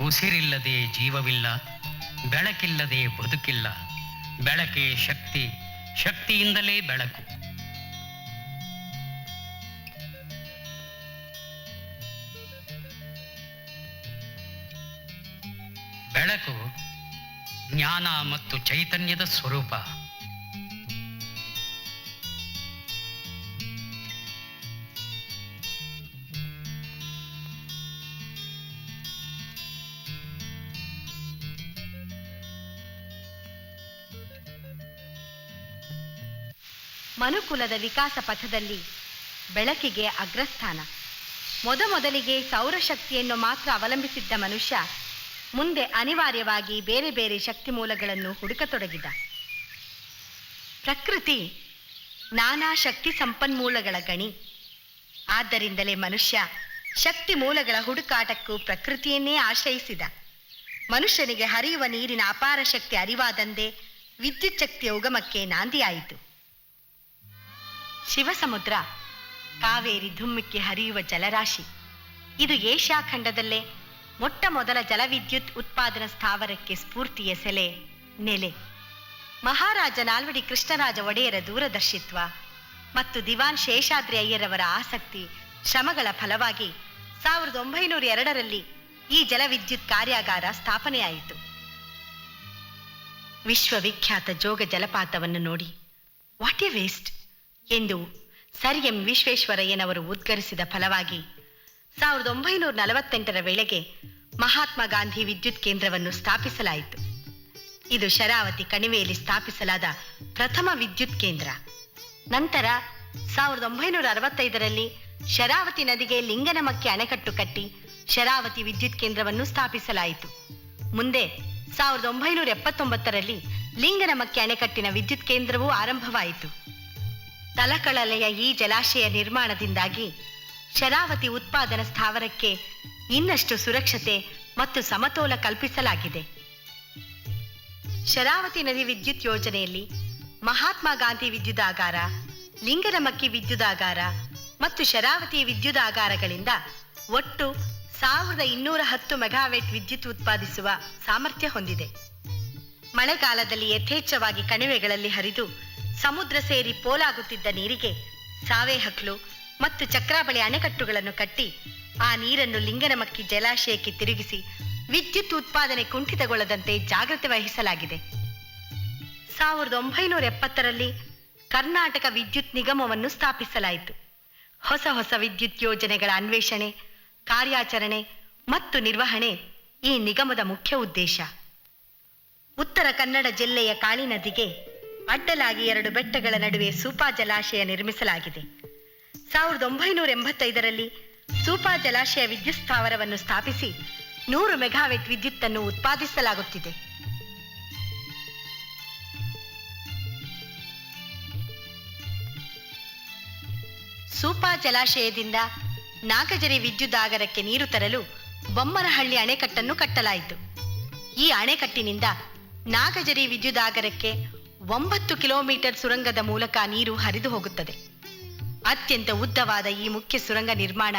ಉಸಿರಿಲ್ಲದೆ ಜೀವವಿಲ್ಲ ಬೆಳಕಿಲ್ಲದೆ ಬದುಕಿಲ್ಲ. ಬೆಳಕೆ ಶಕ್ತಿ ಶಕ್ತಿಯಿಂದಲೇ ಬೆಳಕು. ಬೆಳಕು ಜ್ಞಾನ ಮತ್ತು ಚೈತನ್ಯದ ಸ್ವರೂಪ. ಮನುಕುಲದ ವಿಕಾಸ ಪಥದಲ್ಲಿ ಬೆಳಕಿಗೆ ಅಗ್ರಸ್ಥಾನ. ಮೊದಮೊದಲಿಗೆ ಸೌರಶಕ್ತಿಯನ್ನು ಮಾತ್ರ ಅವಲಂಬಿಸಿದ್ದ ಮನುಷ್ಯ ಮುಂದೆ ಅನಿವಾರ್ಯವಾಗಿ ಬೇರೆ ಬೇರೆ ಶಕ್ತಿ ಮೂಲಗಳನ್ನು ಹುಡುಕತೊಡಗಿದ. ಪ್ರಕೃತಿ ನಾನಾ ಶಕ್ತಿ ಸಂಪನ್ಮೂಲಗಳ ಗಣಿ. ಆದ್ದರಿಂದಲೇ ಮನುಷ್ಯ ಶಕ್ತಿ ಮೂಲಗಳ ಹುಡುಕಾಟಕ್ಕೂ ಪ್ರಕೃತಿಯನ್ನೇ ಆಶ್ರಯಿಸಿದ. ಮನುಷ್ಯನಿಗೆ ಹರಿಯುವ ನೀರಿನ ಅಪಾರ ಶಕ್ತಿ ಅರಿವಾದಂದೇ ವಿದ್ಯುತ್ ಶಕ್ತಿಯ ಉಗಮಕ್ಕೆ ನಾಂದಿಯಾಯಿತು. ಶಿವಸಮುದ್ರ, ಕಾವೇರಿ ಧುಮ್ಮಿಕ್ಕೆ ಹರಿಯುವ ಜಲರಾಶಿ. ಇದು ಏಷ್ಯಾ ಖಂಡದಲ್ಲೇ ಮೊಟ್ಟ ಮೊದಲ ಜಲವಿದ್ಯುತ್ ಉತ್ಪಾದನಾ ಸ್ಥಾವರಕ್ಕೆ ಸ್ಫೂರ್ತಿಯ ಸೆಲೆ, ನೆಲೆ. ಮಹಾರಾಜ ನಾಲ್ವಡಿ ಕೃಷ್ಣರಾಜ ಒಡೆಯರ ದೂರದರ್ಶಿತ್ವ ಮತ್ತು ದಿವಾನ್ ಶೇಷಾದ್ರಿ ಅಯ್ಯರವರ ಆಸಕ್ತಿ ಶ್ರಮಗಳ ಫಲವಾಗಿ ಸಾವಿರದ ಒಂಬೈನೂರ ಎರಡರಲ್ಲಿ ಈ ಜಲವಿದ್ಯುತ್ ಕಾರ್ಯಾಗಾರ ಸ್ಥಾಪನೆಯಾಯಿತು. ವಿಶ್ವವಿಖ್ಯಾತ ಜೋಗ ಜಲಪಾತವನ್ನು ನೋಡಿ, ವಾಟ್ ಎ ವೇಸ್ಟ್! ಎಂದು ಸರ್ ಎಂ ವಿಶ್ವೇಶ್ವರಯ್ಯನವರು ಉದ್ಗರಿಸಿದ ಫಲವಾಗಿ ಸಾವಿರದ ಒಂಬೈನೂರ ನಲವತ್ತೆಂಟರ ವೇಳೆಗೆ ಮಹಾತ್ಮ ಗಾಂಧಿ ವಿದ್ಯುತ್ ಕೇಂದ್ರವನ್ನು ಸ್ಥಾಪಿಸಲಾಯಿತು. ಇದು ಶರಾವತಿ ಕಣಿವೆಯಲ್ಲಿ ಸ್ಥಾಪಿಸಲಾದ ಪ್ರಥಮ ವಿದ್ಯುತ್ ಕೇಂದ್ರ. ನಂತರ ಸಾವಿರದ ಒಂಬೈನೂರ ಅರವತ್ತೈದರಲ್ಲಿ ಶರಾವತಿ ನದಿಗೆ ಲಿಂಗನಮಕ್ಕಿ ಅಣೆಕಟ್ಟು ಕಟ್ಟಿ ಶರಾವತಿ ವಿದ್ಯುತ್ ಕೇಂದ್ರವನ್ನು ಸ್ಥಾಪಿಸಲಾಯಿತು. ಮುಂದೆ ಸಾವಿರದ ಒಂಬೈನೂರ ಎಪ್ಪತ್ತೊಂಬತ್ತರಲ್ಲಿ ಲಿಂಗನಮಕ್ಕಿ ಅಣೆಕಟ್ಟಿನ ವಿದ್ಯುತ್ ಕೇಂದ್ರವೂ ಆರಂಭವಾಯಿತು. ತಲಕಳಲೆಯ ಈ ಜಲಾಶಯ ನಿರ್ಮಾಣದಿಂದಾಗಿ ಶರಾವತಿ ಉತ್ಪಾದನಾ ಸ್ಥಾವರಕ್ಕೆ ಇನ್ನಷ್ಟು ಸುರಕ್ಷತೆ ಮತ್ತು ಸಮತೋಲ ಕಲ್ಪಿಸಲಾಗಿದೆ. ಶರಾವತಿ ನದಿ ವಿದ್ಯುತ್ ಯೋಜನೆಯಲ್ಲಿ ಮಹಾತ್ಮ ಗಾಂಧಿ ವಿದ್ಯುದಾಗಾರ, ಲಿಂಗನಮಕ್ಕಿ ವಿದ್ಯುದಾಗಾರ ಮತ್ತು ಶರಾವತಿ ವಿದ್ಯುದಾಗಾರಗಳಿಂದ ಒಟ್ಟು ಸಾವಿರದ ಇನ್ನೂರ ಹತ್ತು ಮೆಗಾವೆಟ್ ವಿದ್ಯುತ್ ಉತ್ಪಾದಿಸುವ ಸಾಮರ್ಥ್ಯ ಹೊಂದಿದೆ. ಮಳೆಗಾಲದಲ್ಲಿ ಯಥೇಚ್ಛವಾಗಿ ಕಣಿವೆಗಳಲ್ಲಿ ಹರಿದು ಸಮುದ್ರ ಸೇರಿ ಪೋಲಾಗುತ್ತಿದ್ದ ನೀರಿಗೆ ಸಾವೆ ಹಕ್ಲು ಮತ್ತು ಚಕ್ರಾಬಳಿ ಅಣೆಕಟ್ಟುಗಳನ್ನು ಕಟ್ಟಿ ಆ ನೀರನ್ನು ಲಿಂಗನಮಕ್ಕಿ ಜಲಾಶಯಕ್ಕೆ ತಿರುಗಿಸಿ ವಿದ್ಯುತ್ ಉತ್ಪಾದನೆ ಕುಂಠಿತಗೊಳ್ಳದಂತೆ ಜಾಗ್ರತೆ ವಹಿಸಲಾಗಿದೆ. ಸಾವಿರದ ಒಂಬೈನೂರ ಎಪ್ಪತ್ತರಲ್ಲಿ ಕರ್ನಾಟಕ ವಿದ್ಯುತ್ ನಿಗಮವನ್ನು ಸ್ಥಾಪಿಸಲಾಯಿತು. ಹೊಸ ಹೊಸ ವಿದ್ಯುತ್ ಯೋಜನೆಗಳ ಅನ್ವೇಷಣೆ, ಕಾರ್ಯಾಚರಣೆ ಮತ್ತು ನಿರ್ವಹಣೆ ಈ ನಿಗಮದ ಮುಖ್ಯ ಉದ್ದೇಶ. ಉತ್ತರ ಕನ್ನಡ ಜಿಲ್ಲೆಯ ಕಾಳಿ ನದಿಗೆ ಅಡ್ಡಲಾಗಿ ಎರಡು ಬೆಟ್ಟಗಳ ನಡುವೆ ಸೂಪಾ ಜಲಾಶಯ ನಿರ್ಮಿಸಲಾಗಿದೆ. ಸಾವಿರದ ಒಂಬೈನೂರ ಎಂಬತ್ತೈದರಲ್ಲಿ ಸೂಪಾ ಜಲಾಶಯ ವಿದ್ಯುತ್ ಸ್ಥಾವರವನ್ನು ಸ್ಥಾಪಿಸಿ ನೂರು ಮೆಗಾವೆಟ್ ವಿದ್ಯುತ್ತನ್ನು ಉತ್ಪಾದಿಸಲಾಗುತ್ತಿದೆ. ಸೂಪಾ ಜಲಾಶಯದಿಂದ ನಾಗಜರಿ ವಿದ್ಯುದಾಗರಕ್ಕೆ ನೀರು ತರಲು ಬೊಮ್ಮನಹಳ್ಳಿ ಅಣೆಕಟ್ಟನ್ನು ಕಟ್ಟಲಾಯಿತು. ಈ ಅಣೆಕಟ್ಟಿನಿಂದ ನಾಗಜರಿ ವಿದ್ಯುದಾಗರಕ್ಕೆ ಒಂಬತ್ತು ಕಿಲೋಮೀಟರ್ ಸುರಂಗದ ಮೂಲಕ ನೀರು ಹರಿದು ಹೋಗುತ್ತದೆ. ಅತ್ಯಂತ ಉದ್ದವಾದ ಈ ಮುಖ್ಯ ಸುರಂಗ ನಿರ್ಮಾಣ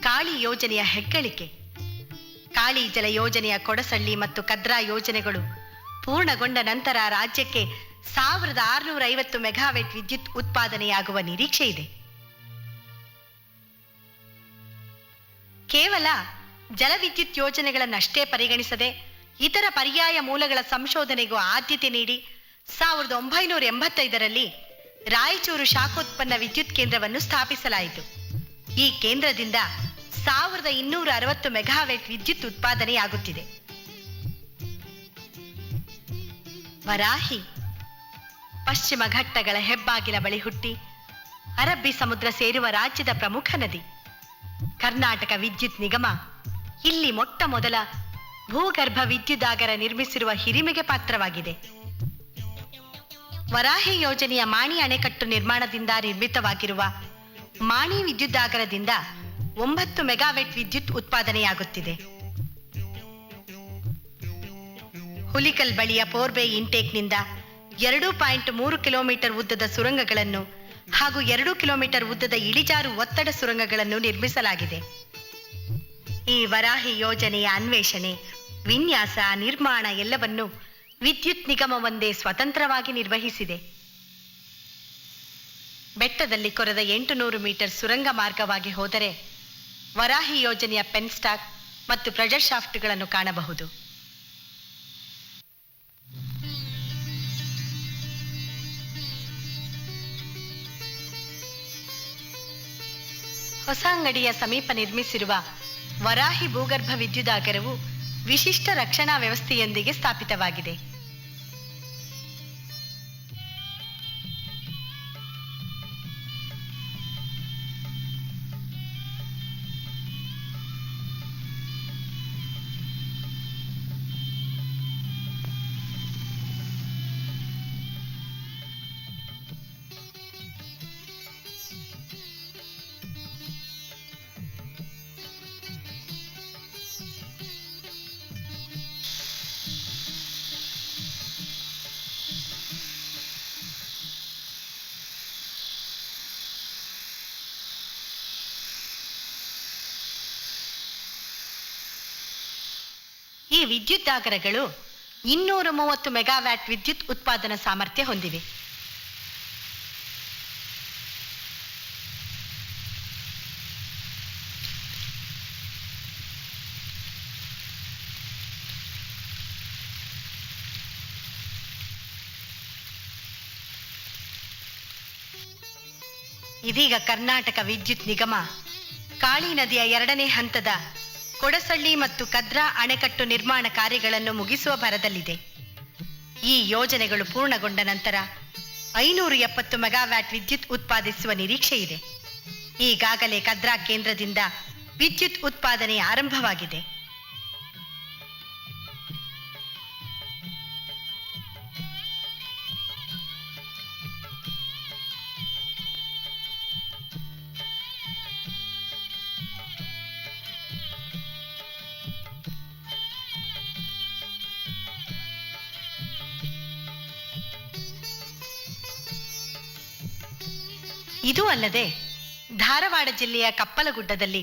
ಕಾಳಿ ಯೋಜನೆಯ ಹೆಗ್ಗಳಿಕೆ. ಕಾಳಿ ಜಲ ಯೋಜನೆಯ ಕೊಡಸಳ್ಳಿ ಮತ್ತು ಕದ್ರಾ ಯೋಜನೆಗಳು ಪೂರ್ಣಗೊಂಡ ನಂತರ ರಾಜ್ಯಕ್ಕೆ ಸಾವಿರದ ಆರುನೂರ ಐವತ್ತು ಮೆಗಾವೆಟ್ ವಿದ್ಯುತ್ ಉತ್ಪಾದನೆಯಾಗುವ ನಿರೀಕ್ಷೆ ಇದೆ. ಕೇವಲ ಜಲವಿದ್ಯುತ್ ಯೋಜನೆಗಳನ್ನಷ್ಟೇ ಪರಿಗಣಿಸದೆ ಇತರ ಪರ್ಯಾಯ ಮೂಲಗಳ ಸಂಶೋಧನೆಗೂ ಆದ್ಯತೆ ನೀಡಿ ಸಾವಿರದ ಒಂಬೈನೂರ ಎಂಬತ್ತೈದರಲ್ಲಿ ರಾಯಚೂರು ಶಾಖೋತ್ಪನ್ನ ವಿದ್ಯುತ್ ಕೇಂದ್ರವನ್ನು ಸ್ಥಾಪಿಸಲಾಯಿತು. ಈ ಕೇಂದ್ರದಿಂದ ಸಾವಿರದ ಇನ್ನೂರ ಅರವತ್ತು ಮೆಗಾವೆಟ್ ವಿದ್ಯುತ್ ಉತ್ಪಾದನೆಯಾಗುತ್ತಿದೆ. ವರಾಹಿ, ಪಶ್ಚಿಮ ಘಟ್ಟಗಳ ಹೆಬ್ಬಾಗಿಲ ಬಳಿ ಹುಟ್ಟಿ ಅರಬ್ಬಿ ಸಮುದ್ರ ಸೇರುವ ರಾಜ್ಯದ ಪ್ರಮುಖ ನದಿ. ಕರ್ನಾಟಕ ವಿದ್ಯುತ್ ನಿಗಮ ಇಲ್ಲಿ ಮೊಟ್ಟ ಮೊದಲ ಭೂಗರ್ಭ ವಿದ್ಯುದಾಗರ ನಿರ್ಮಿಸಿರುವ ಹಿರಿಮೆಗೆ ಪಾತ್ರವಾಗಿದೆ. ವರಾಹಿ ಯೋಜನೆಯ ಮಾಣಿ ಅಣೆಕಟ್ಟು ನಿರ್ಮಾಣದಿಂದ ನಿರ್ಮಿತವಾಗಿರುವ ಮಾಣಿ ವಿದ್ಯುದಾಗರದಿಂದ ಒಂಬತ್ತು ಮೆಗಾವೆಟ್ ವಿದ್ಯುತ್ ಉತ್ಪಾದನೆಯಾಗುತ್ತಿದೆ. ಹುಲಿಕಲ್ ಬಳಿಯ ಪೋರ್ಬೆ ಇಂಟೇಕ್ನಿಂದ ಎರಡು ಪಾಯಿಂಟ್ ಮೂರು ಕಿಲೋಮೀಟರ್ ಉದ್ದದ ಸುರಂಗಗಳನ್ನು ಹಾಗೂ ಎರಡು ಕಿಲೋಮೀಟರ್ ಉದ್ದದ ಇಳಿಜಾರು ಒತ್ತಡ ಸುರಂಗಗಳನ್ನು ನಿರ್ಮಿಸಲಾಗಿದೆ. ಈ ವರಾಹಿ ಯೋಜನೆಯ ಅನ್ವೇಷಣೆ, ವಿನ್ಯಾಸ, ನಿರ್ಮಾಣ ಎಲ್ಲವನ್ನು ವಿದ್ಯುತ್ ನಿಗಮ ಸ್ವತಂತ್ರವಾಗಿ ನಿರ್ವಹಿಸಿದೆ. ಬೆಟ್ಟದಲ್ಲಿ ಕೊರೆದ ಎಂಟು ನೂರು ಮೀಟರ್ ಸುರಂಗ ಮಾರ್ಗವಾಗಿ ಹೋದರೆ ವರಾಹಿ ಯೋಜನೆಯ ಪೆನ್ಸ್ಟಾಕ್ ಮತ್ತು ಪ್ರೆಜರ್ ಶಾಫ್ಟ್ಗಳನ್ನು ಕಾಣಬಹುದು ಹೊಸಂಗಡಿಯ ಸಮೀಪ ನಿರ್ಮಿಸಿರುವ ವರಾಹಿ ಭೂಗರ್ಭ ವಿದ್ಯುದಾಗರವು ವಿಶಿಷ್ಟ ರಕ್ಷಣಾ ವ್ಯವಸ್ಥೆಯೊಂದಿಗೆ ಸ್ಥಾಪಿತವಾಗಿದೆ. ವಿದ್ಯುದ್ದಾಗರಗಳು ಇನ್ನೂರ ಮೂವತ್ತು ಮೆಗಾವ್ಯಾಟ್ ವಿದ್ಯುತ್ ಉತ್ಪಾದನಾ ಸಾಮರ್ಥ್ಯ ಹೊಂದಿವೆ. ಇದೀಗ ಕರ್ನಾಟಕ ವಿದ್ಯುತ್ ನಿಗಮ ಕಾಳಿ ನದಿಯ ಎರಡನೇ ಹಂತದ ಕೊಡಸಳ್ಳಿ ಮತ್ತು ಕದ್ರಾ ಅಣೆಕಟ್ಟು ನಿರ್ಮಾಣ ಕಾರ್ಯಗಳನ್ನು ಮುಗಿಸುವ ಭರದಲ್ಲಿದೆ. ಈ ಯೋಜನೆಗಳು ಪೂರ್ಣಗೊಂಡ ನಂತರ ಐನೂರು ಎಪ್ಪತ್ತು ಮೆಗಾವ್ಯಾಟ್ ವಿದ್ಯುತ್ ಉತ್ಪಾದಿಸುವ ನಿರೀಕ್ಷೆ ಇದೆ. ಈಗಾಗಲೇ ಕದ್ರಾ ಕೇಂದ್ರದಿಂದ ವಿದ್ಯುತ್ ಉತ್ಪಾದನೆ ಆರಂಭವಾಗಿದೆ. ಇದೂ ಅಲ್ಲದೆ ಧಾರವಾಡ ಜಿಲ್ಲೆಯ ಕಪ್ಪಲಗುಡ್ಡದಲ್ಲಿ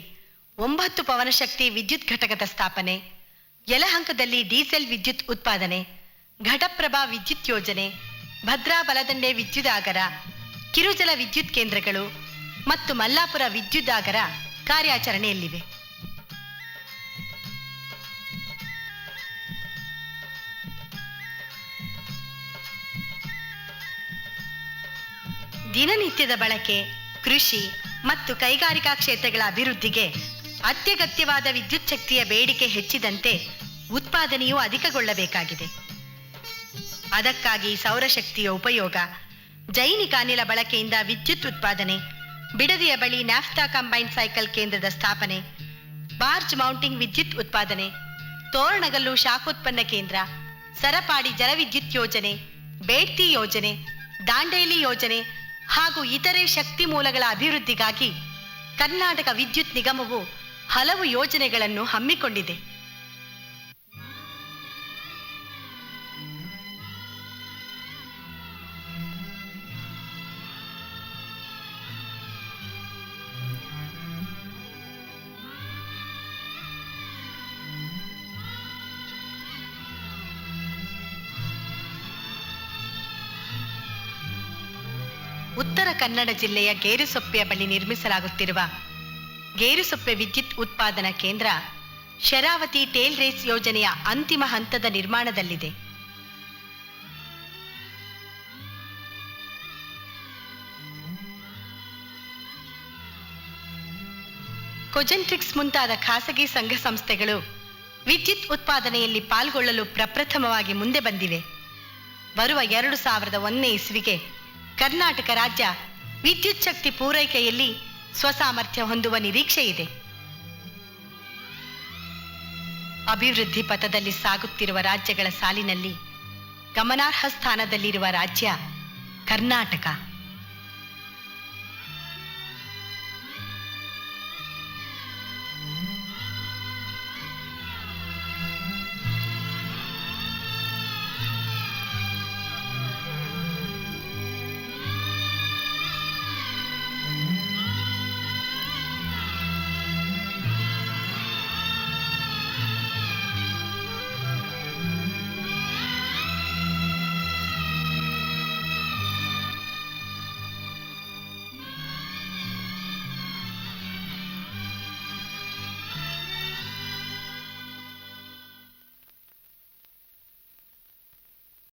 ಒಂಬತ್ತು ಪವನಶಕ್ತಿ ವಿದ್ಯುತ್ ಘಟಕದ ಸ್ಥಾಪನೆ, ಯಲಹಂಕದಲ್ಲಿ ಡೀಸೆಲ್ ವಿದ್ಯುತ್ ಉತ್ಪಾದನೆ, ಘಟಪ್ರಭಾ ವಿದ್ಯುತ್ ಯೋಜನೆ, ಭದ್ರಾ ಬಲದಂಡೆ ವಿದ್ಯುದಾಗರ, ಕಿರುಜಲ ವಿದ್ಯುತ್ ಕೇಂದ್ರಗಳು ಮತ್ತು ಮಲ್ಲಾಪುರ ವಿದ್ಯುದಾಗರ ಕಾರ್ಯಾಚರಣೆಯಲ್ಲಿವೆ. ದಿನನಿತ್ಯದ ಬಳಕೆ, ಕೃಷಿ ಮತ್ತು ಕೈಗಾರಿಕಾ ಕ್ಷೇತ್ರಗಳ ಅಭಿವೃದ್ಧಿಗೆ ಅತ್ಯಗತ್ಯವಾದ ವಿದ್ಯುತ್ ಶಕ್ತಿಯ ಬೇಡಿಕೆ ಹೆಚ್ಚಿದಂತೆ ಉತ್ಪಾದನೆಯು ಅಧಿಕಗೊಳ್ಳಬೇಕಾಗಿದೆ. ಅದಕ್ಕಾಗಿ ಸೌರಶಕ್ತಿಯ ಉಪಯೋಗ ಜೈನಿಕ ಅನಿಲ ಬಳಕೆಯಿಂದ ವಿದ್ಯುತ್ ಉತ್ಪಾದನೆ, ಬಿಡದಿಯ ಬಳಿ ನ್ಯಾಫ್ತಾ ಕಂಬೈನ್ ಸೈಕಲ್ ಕೇಂದ್ರದ ಸ್ಥಾಪನೆ, ಬಾರ್ಜ್ ಮೌಂಟಿಂಗ್ ವಿದ್ಯುತ್ ಉತ್ಪಾದನೆ, ತೋರಣಗಲ್ಲು ಶಾಖೋತ್ಪನ್ನ ಕೇಂದ್ರ, ಸರಪಾಡಿ ಜಲವಿದ್ಯುತ್ ಯೋಜನೆ, ಬೇಡ್ತಿ ಯೋಜನೆ, ದಾಂಡೇಲಿ ಯೋಜನೆ ಹಾಗೂ ಇತರೆ ಶಕ್ತಿ ಮೂಲಗಳ ಅಭಿವೃದ್ಧಿಗಾಗಿ ಕರ್ನಾಟಕ ವಿದ್ಯುತ್ ನಿಗಮವು ಹಲವು ಯೋಜನೆಗಳನ್ನು ಹಮ್ಮಿಕೊಂಡಿದೆ. ಉತ್ತರ ಕನ್ನಡ ಜಿಲ್ಲೆಯ ಗೇರುಸೊಪ್ಪೆಯ ಬಳಿ ನಿರ್ಮಿಸಲಾಗುತ್ತಿರುವ ಗೇರುಸೊಪ್ಪೆ ವಿದ್ಯುತ್ ಉತ್ಪಾದನಾ ಕೇಂದ್ರ ಶರಾವತಿ ಟೇಲ್ ರೇಸ್ ಯೋಜನೆಯ ಅಂತಿಮ ಹಂತದ ನಿರ್ಮಾಣದಲ್ಲಿದೆ. ಕೊಜೆಂಟ್ರಿಕ್ಸ್ ಮುಂತಾದ ಖಾಸಗಿ ಸಂಘ ಸಂಸ್ಥೆಗಳು ವಿದ್ಯುತ್ ಉತ್ಪಾದನೆಯಲ್ಲಿ ಪಾಲ್ಗೊಳ್ಳಲು ಪ್ರಪ್ರಥಮವಾಗಿ ಮುಂದೆ ಬಂದಿವೆ. ಬರುವ ಎರಡು ಸಾವಿರದ ಒಂದನೇ ಇಸ್ವಿಗೆ ಕರ್ನಾಟಕ ರಾಜ್ಯ ವಿದ್ಯುತ್ ಶಕ್ತಿ ಪೂರೈಕೆಯಲ್ಲಿ ಸ್ವಸಾಮರ್ಥ್ಯ ಹೊಂದುವ ನಿರೀಕ್ಷೆ ಇದೆ. ಅಭಿವೃದ್ಧಿ ಪಥದಲ್ಲಿ ಸಾಗುತ್ತಿರುವ ರಾಜ್ಯಗಳ ಸಾಲಿನಲ್ಲಿ ಗಮನಾರ್ಹ ಸ್ಥಾನದಲ್ಲಿರುವ ರಾಜ್ಯ ಕರ್ನಾಟಕ.